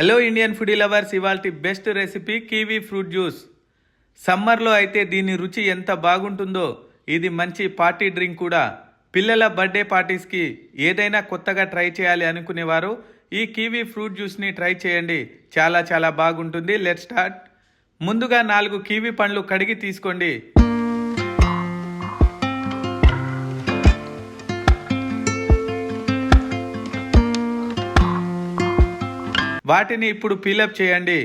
Hello Indian foodie lovers ఇవాల్టి best recipe kiwi fruit juice సమ్మర్లో అయితే దీని రుచి ఎంత బాగుంటుందో ఇది మంచి పార్టీ డ్రింక్ కూడా. పిల్లల బర్త్డే పార్టీస్కి ఏదైనా కొత్తగా ట్రై చేయాలి అనుకునేవారు ఈ కీవీ ఫ్రూట్ జ్యూస్ని ట్రై చేయండి. చాలా చాలా బాగుంటుంది. లెట్ స్టార్ట్ ముందుగా నాలుగు కీవీ పండ్లు కడిగి తీసుకోండి. వాటిని ఇప్పుడు పీలప్ చేయండి.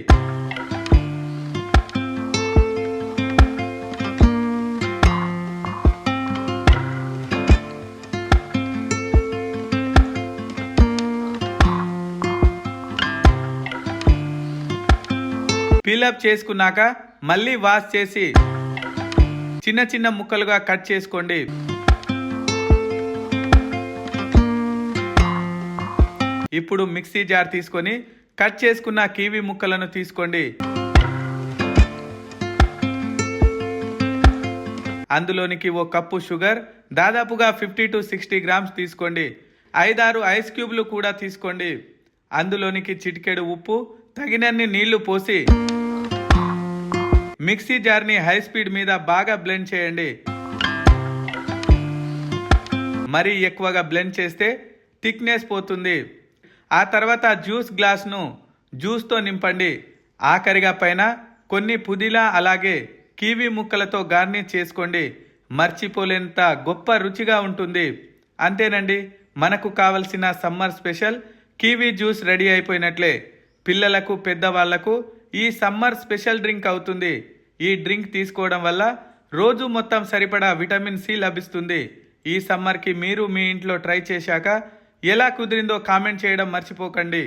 పీలప్ చేసుకున్నాక మళ్ళీ వాష్ చేసి చిన్న చిన్న ముక్కలుగా కట్ చేసుకోండి. ఇప్పుడు మిక్సీ జార్ తీసుకొని కట్ చేసుకున్న కీవీ ముక్కలను తీసుకోండి. అందులోనికి ఓ కప్పు షుగర్ దాదాపుగా ఫిఫ్టీ టు సిక్స్టీ గ్రామ్స్ తీసుకోండి. ఐదారు ఐస్ క్యూబ్లు కూడా తీసుకోండి. అందులోనికి చిటికెడు ఉప్పు తగినన్ని నీళ్ళు పోసి మిక్సీ జార్ని హై స్పీడ్ మీద బాగా బ్లెండ్ చేయండి. మరీ ఎక్కువగా బ్లెండ్ చేస్తే థిక్నెస్ పోతుంది. ఆ తర్వాత జ్యూస్ గ్లాస్ను జ్యూస్తో నింపండి. ఆఖరిగా పైన కొన్ని పుదీలా అలాగే కీవీ ముక్కలతో గార్నిష్ చేసుకోండి. మర్చిపోలేంత గొప్ప రుచిగా ఉంటుంది. అంతేనండి మనకు కావలసిన summer special kiwi juice ready అయిపోయినట్లే. పిల్లలకు పెద్దవాళ్ళకు ఈ సమ్మర్ స్పెషల్ డ్రింక్ అవుతుంది. ఈ డ్రింక్ తీసుకోవడం వల్ల రోజు మొత్తం సరిపడా విటమిన్ సి లభిస్తుంది. ఈ సమ్మర్కి మీరు మీ ఇంట్లో ట్రై చేశాక ఎలా కుదిరిందో కామెంట్ చేయడం మర్చిపోకండి.